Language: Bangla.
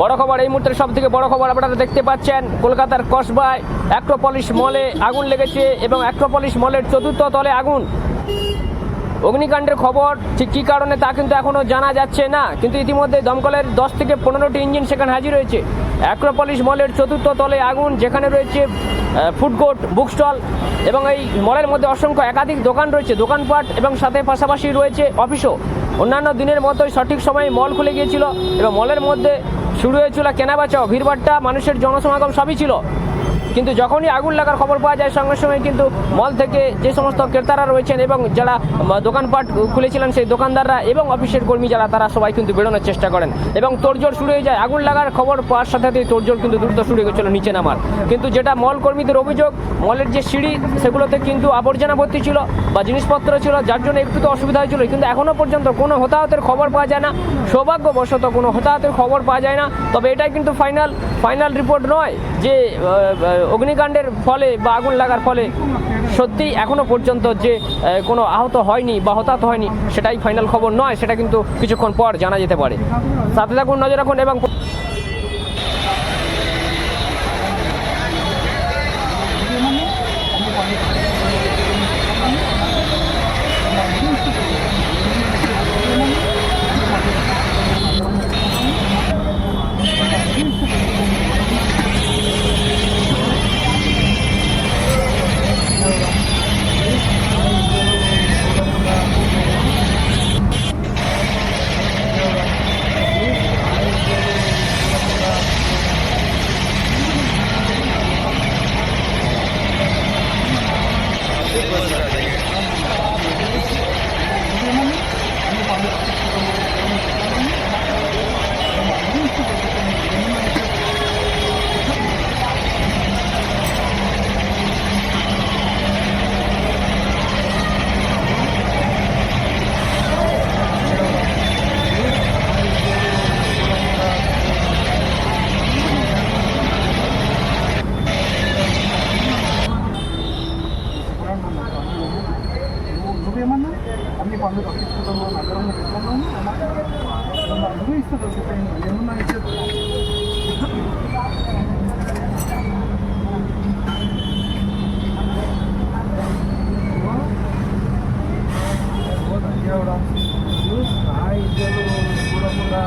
বড় খবর, এই মুহূর্তের সব থেকে বড় খবর আপনারা দেখতে পাচ্ছেন, কলকাতার কসবায় অ্যাক্রোপলিস মলে আগুন লেগেছে এবং অ্যাক্রোপলিস মলের চতুর্থ তলে আগুন। অগ্নিকাণ্ডের খবর, ঠিক কী কারণে তা কিন্তু এখনও জানা যাচ্ছে না, কিন্তু ইতিমধ্যে দমকলের দশ থেকে পনেরোটি ইঞ্জিন সেখানে হাজির হয়েছে। অ্যাক্রোপলিস মলের চতুর্থ তলে আগুন, যেখানে রয়েছে ফুডকোর্ট বুক স্টল এবং এই মলের মধ্যে অসংখ্য একাধিক দোকান রয়েছে, দোকানপাট এবং সাথে পাশাপাশি রয়েছে অফিসও। অন্যান্য দিনের মতোই সঠিক সময়ে মল খুলে গিয়েছিল এবং মলের মধ্যে শুরু হয়েছিল কেনাবেচাও ভিড়ভাট্টা মানুষের জনসমাগম সবই ছিল। কিন্তু যখনই আগুন লাগার খবর পাওয়া যায়, সঙ্গে সঙ্গে কিন্তু মল থেকে যে সমস্ত ক্রেতারা রয়েছেন এবং যারা দোকানপাট খুলেছিলেন সেই দোকানদাররা এবং অফিসের কর্মী যারা, তারা সবাই কিন্তু বেরোনোর চেষ্টা করেন। এবং তোড়জোড় শুরু হয়ে যায়। আগুন লাগার খবর পাওয়ার সাথে সাথে তোড়জোড় কিন্তু দ্রুত শুরু হয়ে গেছিল নিচে নামার। কিন্তু যেটা মল কর্মীদের অভিযোগ, মলের যে সিঁড়ি, সেগুলোতে কিন্তু আবর্জনা ভর্তি ছিল বা জিনিসপত্র ছিল, যার জন্য একটু তো অসুবিধা হয়েছিল। কিন্তু এখনও পর্যন্ত কোনো হতাহতের খবর পাওয়া যায় না। সৌভাগ্যবশত কোনো হতাহতের খবর পাওয়া যায় না। তবে এটাই কিন্তু ফাইনাল ফাইনাল রিপোর্ট নয় যে অগ্নিকাণ্ডের ফলে বা আগুন লাগার ফলে সত্যি এখনও পর্যন্ত যে কোনো আহত হয়নি বা হতাহত হয়নি, সেটাই ফাইনাল খবর নয়, সেটা কিন্তু কিছুক্ষণ পর জানা যেতে পারে। সাথে থাকুন, নজর রাখুন এবং ఏమన్నా? అన్ని పనులు తప్పించుకుంటాము అందరం పెట్టాము నువ్వే ఇస్తుంది చెప్పండి ఏమన్నా ఇచ్చేది కూడా కూడా